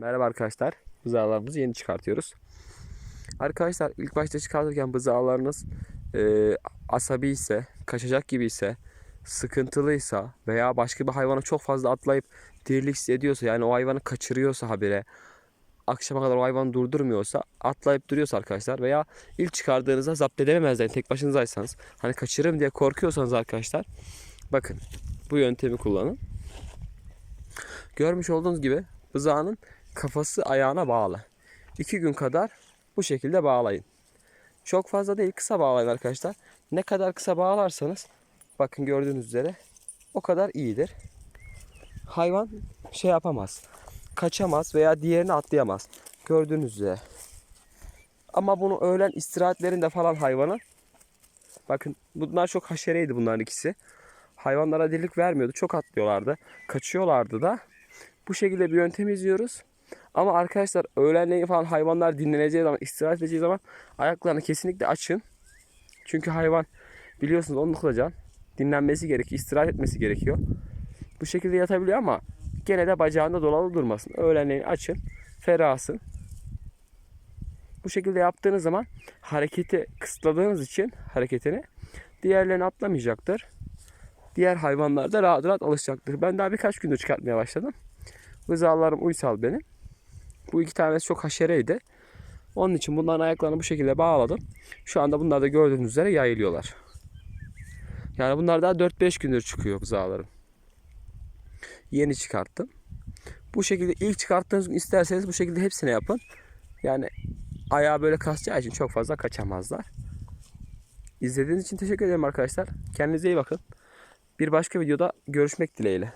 Merhaba arkadaşlar. Bızağlarımızı yeni çıkartıyoruz. Arkadaşlar ilk başta çıkartırken bızağlarınız e, asabi ise, kaçacak gibi ise, sıkıntılıysa veya başka bir hayvana çok fazla atlayıp dirilik hissediyorsa yani o hayvanı kaçırıyorsa habire akşama kadar o hayvanı durdurmuyorsa atlayıp duruyorsa arkadaşlar veya ilk çıkardığınızda zapt edememezler tek başınızaysanız hani kaçırırım diye korkuyorsanız arkadaşlar bakın bu yöntemi kullanın. Görmüş olduğunuz gibi bızağının kafası ayağına bağlı. 2 gün kadar bu şekilde bağlayın. Çok fazla değil kısa bağlayın arkadaşlar. Ne kadar kısa bağlarsanız bakın gördüğünüz üzere o kadar iyidir. Hayvan şey yapamaz. Kaçamaz veya diğerini atlayamaz. Gördüğünüz üzere. Ama bunu öğlen istirahatlerinde falan hayvanı bakın bunlar çok haşereydi bunların ikisi. Hayvanlara delilik vermiyordu. Çok atlıyorlardı. Kaçıyorlardı da. Bu şekilde bir yöntem izliyoruz. Ama arkadaşlar öğlenleyin falan hayvanlar dinleneceği zaman, istirahat edeceği zaman ayaklarını kesinlikle açın. Çünkü hayvan biliyorsunuz onlukla can. Dinlenmesi gerekiyor, istirahat etmesi gerekiyor. Bu şekilde yatabiliyor ama gene de bacağında dolalı durmasın. Öğlenleyin açın, ferahsın. Bu şekilde yaptığınız zaman hareketi kısıtladığınız için hareketini diğerlerini atlamayacaktır. Diğer hayvanlar da rahat rahat alışacaktır. Ben daha birkaç gündür çıkartmaya başladım. Rızalarım uysal benim. Bu iki tanesi çok haşereydi. Onun için bunların ayaklarını bu şekilde bağladım. Şu anda bunlar da gördüğünüz üzere yayılıyorlar. Yani bunlar daha 4-5 gündür çıkıyor buzağlarım. Yeni çıkarttım. Bu şekilde ilk çıkarttığınız gün isterseniz bu şekilde hepsine yapın. Yani ayağı böyle kasacağı için çok fazla kaçamazlar. İzlediğiniz için teşekkür ederim arkadaşlar. Kendinize iyi bakın. Bir başka videoda görüşmek dileğiyle.